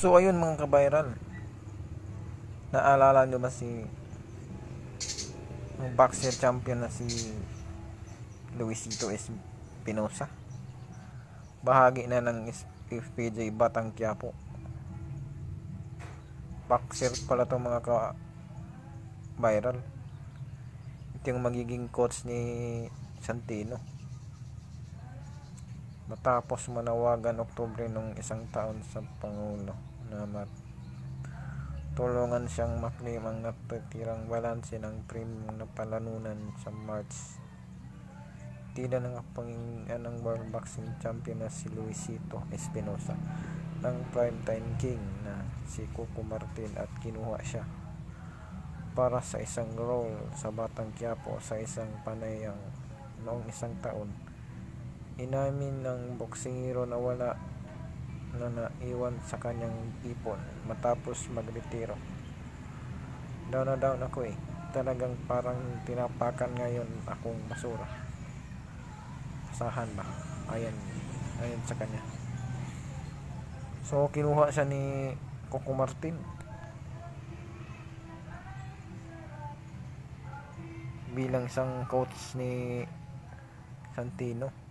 So ayun mga kabayral. Naalala nyo ba si yung boxer champion na si Luisito Espinosa? Bahagi na ng FPJ Batang Quiapo. Boxer pala to mga ka viral. Ito yung magiging coach ni Santino. Matapos manawagan Oktubre nung isang taon sa Pangulo na mat tulungan siyang maklim ang natitirang balanse ng premium na palanunan sa March. Tila ng kapangyarihan ng World Boxing Champion na si Luisito Espinosa ng primetime king na si Coco Martin at kinuha siya para sa isang role sa Batang Quiapo sa isang panayang noong isang taon. Inamin ng boksingero na wala na naiwan sa kanyang ipon matapos magretiro. Down na down ako eh. Talagang parang tinapakan ngayon akong basura. Asahan ba? Ayan. Ayan sa kanya. So, kinuha siya ni Coco Martin. Bilang isang coach ni Santino.